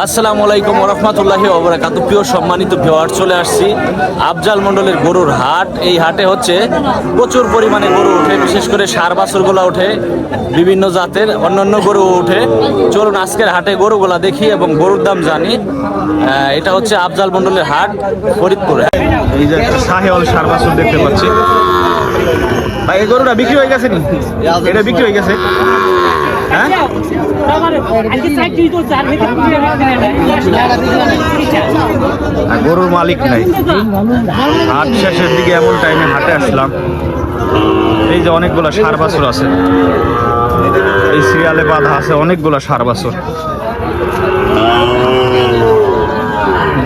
আসসালামু আলাইকুম রহমতুল্লাহি ওবরাকাতু। প্রিয় সম্মানিত ভিওয়ার চলে আসছি আফজাল মণ্ডলের গরুর হাট। এই হাটে হচ্ছে প্রচুর পরিমাণে গরু ওঠে বিশেষ করে সার বাছুরগুলো ওঠে বিভিন্ন জাতের অন্যান্য গরু ওঠে। চলুন আজকের হাটে গরুগুলা দেখি এবং গরুর দাম জানি। এটা হচ্ছে আফজাল মণ্ডলের হাট ফরিদপুর। এই যে সাহেওয়াল সার বাছুর দেখতে পাচ্ছি। ভাই এই গরুটা বিক্রি হয়ে গেছে নি? এটা বিক্রি হয়ে গেছে? গরুর মালিক নাই। হাট শেষের দিকে এমন টাইমে হাটে আসলাম। এই যে অনেকগুলো সার বাছর আছে। এই সিরিয়ালে বাধা আছে অনেকগুলো সার বাছুর।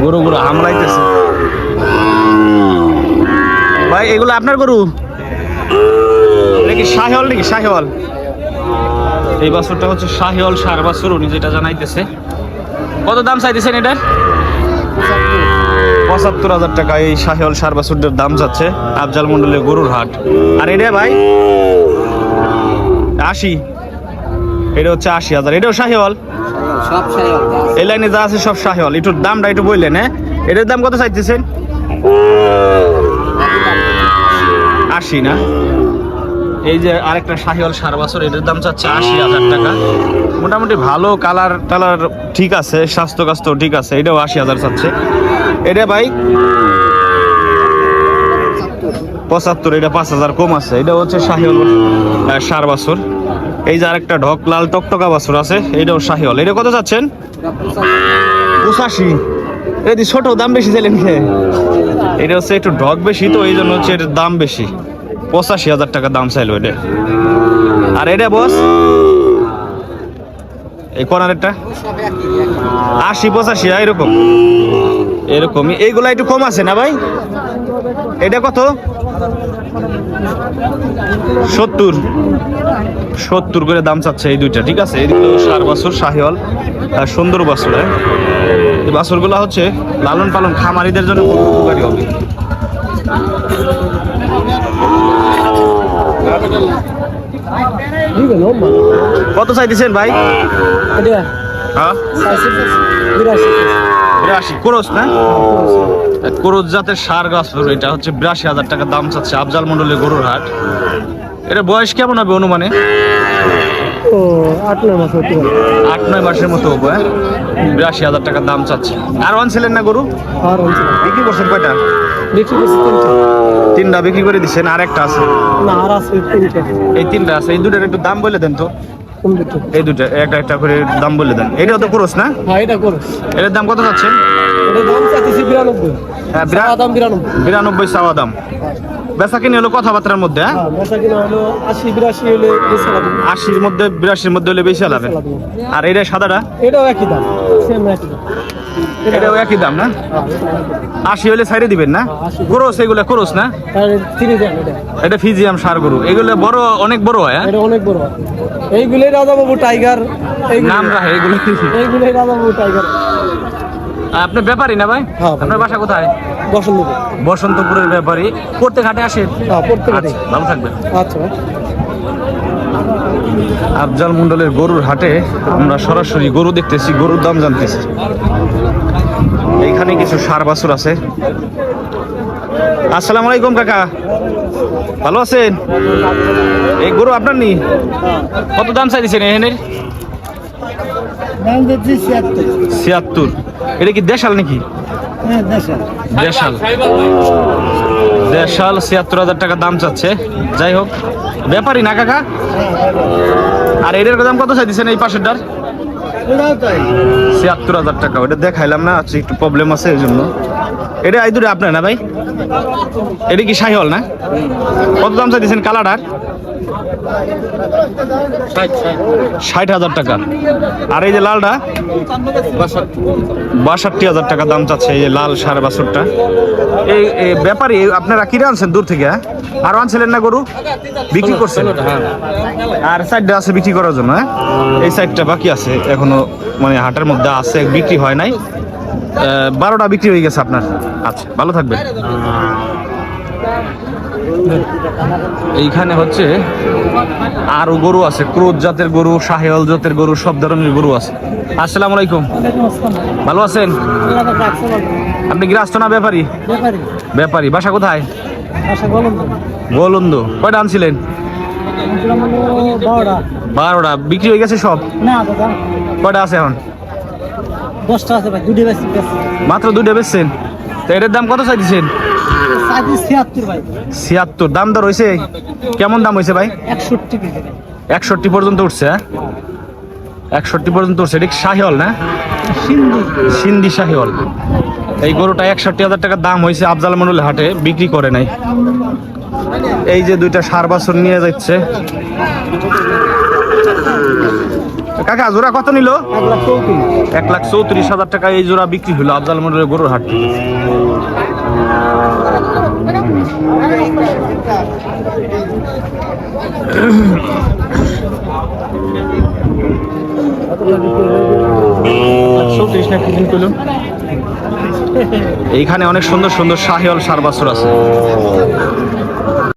গরুগুলো হামলাইতেছে। ভাই, এগুলো আপনার গরু? এটা কি শাহিওয়াল নাকি শাহিওয়াল? এই বাছুরটা হচ্ছে শাহিওয়াল সার বাছুর উনি যেটা জানাইতেছে। কত দাম চাইতেছেন এটার পঁচাত্তর হাজার টাকা এই শাহিওয়াল সার বাছুরদের দাম যাচ্ছে আফজাল মন্ডলের গরুর হাট। আর এটা ভাই? আশি। এটা হচ্ছে আশি হাজার। এটাও শাহিওয়াল? সব এই লাইনে যা আছে সব শাহিওয়াল। একটু দামটা একটু বললেন হ্যাঁ? এটার দাম কত চাইতেছেন? আশি না? এই যে আরেকটা শাহিওয়াল সার বছর, এটার দাম চাচ্ছে আশি হাজার টাকা। মোটামুটি ভালো কালার টালার ঠিক আছে স্বাস্থ্য কাস্ত্য ঠিক আছে, এটাও আশি হাজার চাচ্ছে। এটা ভাই পঁচাত্তর, এটা পাঁচ হাজার কম আছে এটা হচ্ছে শাহিওয়াল সার বাছর। এই যে আরেকটা ঢক, লাল টকটকা বাছর আছে, এটাও শাহিওয়াল। এটা কত চাচ্ছেন? পঁচাশি। এদি ছোট, দাম বেশি চাইলেন এটা হচ্ছে একটু ঢক বেশি, তো এই জন্য হচ্ছে এটার দাম বেশি। পঁচাশি হাজার টাকা দাম চাইলো এটা। আর এটা বস, এই কর্নারেরটা আশি পঁচাশি এরকম। এরকমই। এইগুলা একটু কম আছে না ভাই? এটা কত? সত্তর। সত্তর করে দাম চাচ্ছে এই দুইটা, ঠিক আছে? এদিকে সার বাছুর, শাহিওয়াল, আর সুন্দর বাছুর হ্যাঁ? এই বাছুরগুলো হচ্ছে লালন পালন খামারিদের জন্য খুব উপকারী হবে। কত চাইতেছেন ভাই? হ্যাঁ। বিরাশি। ক্রোস না? ক্রোস জাতের সার গাছ এটা হচ্ছে বিরাশি হাজার টাকা দাম চাচ্ছে আফজাল মন্ডলের গরুর হাট। এটা বয়স কেমন হবে অনুমানে? আট নয় মাস হতে আট নয় মাসের মতো হবে হ্যাঁ? বিরাশি হাজার টাকা দাম চাচ্ছে। আর আনছিলেন না গরু? আর অঞ্চল বিক্রি করছেন কয়টা? বিক্রি করছি তিনটা। তিনটা বিক্রি করে দিচ্ছেন আর একটা আছে? না আর আছে তিনটা। এই তিনটা আছে এই দুটার একটু দাম বলে দেন তো। এই দুটা একটা একটা করে দাম বলে দেন। এটাও তো খরচ না? হ্যাঁ এটা খরচ এটার দাম কত এটা চাইতেছি বিরানব্বই। হ্যাঁ, চাওয়া দাম বিরানব্বই। চাওয়া দাম। বেচা কিনে হলো কথাবার্তার মধ্যে হ্যাঁ? হ্যাঁ আশির মধ্যে বিরাশির মধ্যে হলে বেশি লাগবে। আর এটা সাদাটা? এটাও একই দাম সেম একই দাম। এটাও একই দাম না? আশি হলে সাইডে দিবেন না। ক্রোস এগুলো ক্রোস না? এটা। ফিজিয়াম সার গরু। এগুলো বড় অনেক বড় হয়? অনেক বড় এইগুলোই রাজাবাবু টাইগার নাম রাখে এগুলো। এইগুলোই রাজাবাবু টাইগার। আপনি ব্যাপারী না ভাই? হ্যাঁ, আপনার বাসা কোথায়? বসন্ত বসন্তপুরের ব্যাপারী। প্রত্যেক হাটে আসেন হ্যাঁ পড়তে ঘাটে। আচ্ছা, ভালো থাকবেন। আচ্ছা আফজাল মন্ডলের গরুর হাটে আমরা সরাসরি গরু দেখতেছি গরুর দাম জানতেছি। এখানে কিছু সার বাছুর আছে। আসসালামু আলাইকুম কাকা। ভালো আছেন? এই গরু আপনার নি? কত দাম চাইছেন এখানের দাম দিচ্ছি ছিয়াত্তর। ছিয়াত্তর। এটা কি দেশাল নাকি? হ্যাঁ দেশাল। দেশাল। ছিয়াত্তর হাজার টাকা দাম চাচ্ছে। যাই হোক ব্যাপারই না কাকা? আর এটার দাম কত চাইছেন এই পাশেরটার? ডার ছিয়াত্তর হাজার টাকা ওটা দেখাইলাম না একটু প্রবলেম আছে এই জন্য এটা এই দুটো আপনার না ভাই? এটা কি শাহিওয়াল না? কত দাম চাইছেন কালারটার ষাট হাজার টাকা। আর এই যে লালটা? বাষট্টি হাজার টাকা দাম চাচ্ছে এই যে লাল সাড়ে বাষট্টা এই ব্যাপারী আপনারা কিনে আনছেন দূর থেকে আর আনছিলেন না গরু? বিক্রি করছেন? আর সাইডটা আছে বিক্রি করার জন্য হ্যাঁ? এই সাইডটা বাকি আছে, এখনও মানে হাটের মধ্যে আছে, বিক্রি হয় নাই। বারোটা বিক্রি হয়ে গেছে আপনার। আচ্ছা ভালো থাকবেন। এইখানে হচ্ছে আরও গরু আছে ক্রোধ জাতের গরু শাহেওয়াল জাতের গরু সব ধরনের গরু আছে। আসসালামু আলাইকুম। ভালো আছেন? আপনি গৃহস্থ না ব্যাপারী? ব্যাপারী। বাসা কোথায়? গোলন্দ। কয়টা আনছিলেন? বারোটা। বিক্রি হয়ে গেছে সব? কয়টা আছে এখন? দশটা আছে ভাই দুটি বেশি মাত্র দুইটা বেচছেন? তো এটার দাম কত চাইছেন ছিয়াত্তর দাম দর হয়েছে কেমন দাম হয়েছে ভাই? একষট্টি পর্যন্ত উঠছে হ্যাঁ? একষট্টি পর্যন্ত উঠছে। এটা কি শাহিওয়াল না? সিন্ধু। শাহিওয়াল। এই গরুটা একষট্টি হাজার টাকার দাম হয়েছে আফজাল মন্ডল হাটে বিক্রি করে নাই। এই যে দুইটা সার বাছর নিয়ে যাচ্ছে। কাকা জোড়া কত নিল? এক লাখ চৌত্রিশ। হাজার টাকা এই জোড়া বিক্রি হলো আফজাল মন্ডলের গরুর হাট থেকে। চৌত্রিশ না কিদিন পেলুন এইখানে অনেক সুন্দর সুন্দর শাহিওয়াল সার বাছর আছে।